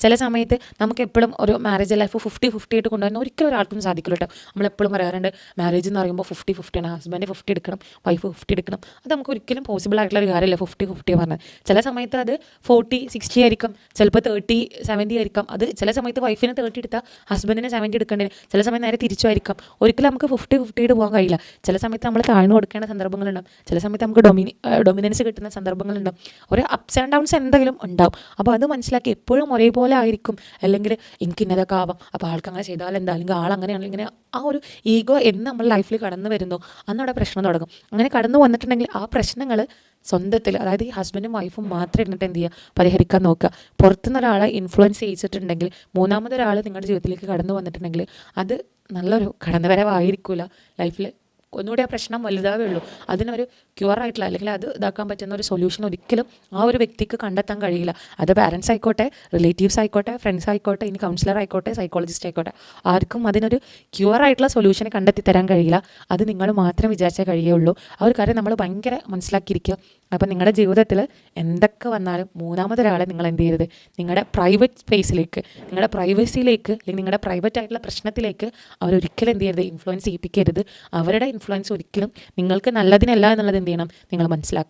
ചില സമയത്ത് നമുക്ക് എപ്പോഴും ഒരു മാരേജ് ലൈഫ് ഫിഫ്റ്റി ഫിഫ്റ്റി ആയിട്ട് കൊണ്ടുവരുന്ന ഒരിക്കലും ഒരാൾക്കും സാധിക്കില്ല കേട്ടോ. നമ്മളെപ്പോഴും പറയാറുണ്ട് മാരേജ് എന്ന് പറയുമ്പോൾ ഫിഫ്റ്റി ഫിഫ്റ്റിയാണ് ഹസ്ബൻഡ് ഫിഫ്റ്റി എടുക്കണം വൈഫ് ഫിഫ്റ്റി എടുക്കണം. അത് നമുക്ക് ഒരിക്കലും പോസിബിൾ ആയിട്ടുള്ള ഒരു കാര്യമല്ല ഫിഫ്റ്റി ഫിഫ്റ്റി പറഞ്ഞത്. ചില സമയത്ത് അത് ഫോർട്ടി സിക്സ്റ്റി ആയിരിക്കും. ചിലപ്പോൾ തേർട്ടി സെവന്റി ആയിരിക്കും. അത് ചില സമയത്ത് വൈഫിന് തേർട്ടി എടുത്താൽ ഹസ്ബൻഡിന് സെവന്റി എടുക്കേണ്ടത് ചില സമയത്ത് നേരെ തിരിച്ചുമായിരിക്കും ഒരിക്കലും നമുക്ക് ഫിഫ്റ്റി ഫിഫ്റ്റി ആയിട്ട് പോകാൻ കഴിയില്ല. ചില സമയത്ത് നമ്മൾ താഴ്ന്നു കൊടുക്കേണ്ട സന്ദർഭങ്ങളുണ്ടാവും. ചില സമയത്ത് നമുക്ക് ഡൊമിനി ഡൊമിനൻസ് കിട്ടുന്ന സന്ദർഭങ്ങളുണ്ടാവും. ഒരു അപ്സ് ആൻഡ് ഡൗൺസ് എന്തെങ്കിലും ഉണ്ടാവും. അപ്പോൾ അത് മനസ്സിലാക്കി എപ്പോഴും ഒരേപോലെ ആയിരിക്കും. അല്ലെങ്കിൽ എനിക്ക് ഇന്നതൊക്കെ ആവാം. അപ്പോൾ ആൾക്ക് അങ്ങനെ ചെയ്താൽ എന്താ? അല്ലെങ്കിൽ ആൾ അങ്ങനെയാണെങ്കിൽ ഇങ്ങനെ ആ ഒരു ഈഗോ എന്ന് നമ്മൾ ലൈഫിൽ കടന്നു വരുന്നു. അന്നവിടെ പ്രശ്നം തുടങ്ങും. അങ്ങനെ കടന്നു വന്നിട്ടുണ്ടെങ്കിൽ ആ പ്രശ്നങ്ങൾ സ്വന്തത്തിൽ അതായത് ഈ ഹസ്ബൻഡും വൈഫും മാത്രം ഇരുന്നിട്ട് എന്ത് ചെയ്യുക? പരിഹരിക്കാൻ നോക്കുക. പുറത്തുനിന്ന് ഒരാളെ ഇൻഫ്ലുവൻസ് ചെയ്യിച്ചിട്ടുണ്ടെങ്കിൽ മൂന്നാമതൊരാൾ നിങ്ങളുടെ ജീവിതത്തിലേക്ക് കടന്നു വന്നിട്ടുണ്ടെങ്കിൽ അത് നല്ലൊരു കടന്നുവരവായിരിക്കില്ല ലൈഫിൽ ഒന്നുകൂടി ആ പ്രശ്നം വലുതാവേ ഉള്ളൂ അതിനൊരു ക്യൂർ ആയിട്ടുള്ള അല്ലെങ്കിൽ അത് ഇതാക്കാൻ പറ്റുന്ന ഒരു സൊല്യൂഷൻ ഒരിക്കലും ആ ഒരു വ്യക്തിക്ക് കണ്ടെത്താൻ കഴിയില്ല. അത് പാരൻസ് ആയിക്കോട്ടെ റിലേറ്റീവ്സ് ആയിക്കോട്ടെ ഫ്രണ്ട്സ് ആയിക്കോട്ടെ ഇനി കൗൺസിലർ ആയിക്കോട്ടെ സൈക്കോളജിസ്റ്റ് ആയിക്കോട്ടെ ആർക്കും അതിനൊരു ക്യൂർ ആയിട്ടുള്ള സൊല്യൂഷൻ കണ്ടെത്തി തരാൻ കഴിയില്ല. അത് നിങ്ങൾ മാത്രം വിചാരിച്ചേ കഴിയുള്ളൂ ആ ഒരു കാര്യം നമ്മൾ ഭയങ്കര മനസ്സിലാക്കിയിരിക്കുക. അപ്പം നിങ്ങളുടെ ജീവിതത്തിൽ എന്തൊക്കെ വന്നാലും മൂന്നാമതൊരാളെ നിങ്ങൾ എന്ത് ചെയ്യരുത് നിങ്ങളുടെ പ്രൈവറ്റ് സ്പേസിലേക്ക് നിങ്ങളുടെ പ്രൈവസിയിലേക്ക് അല്ലെങ്കിൽ നിങ്ങളുടെ പ്രൈവറ്റ് ആയിട്ടുള്ള പ്രശ്നത്തിലേക്ക് അവരൊരിക്കലും എന്ത് ചെയ്യരുത് ഇൻഫ്ലുവൻസ് ചെയ്യിപ്പിക്കരുത്. അവരുടെ ഇൻഫ്ലുവൻസ് ഒരിക്കലും നിങ്ങൾക്ക് നല്ലതിനല്ല എന്നുള്ളത് എന്ത് ചെയ്യണം നിങ്ങൾ മനസ്സിലാക്കണം.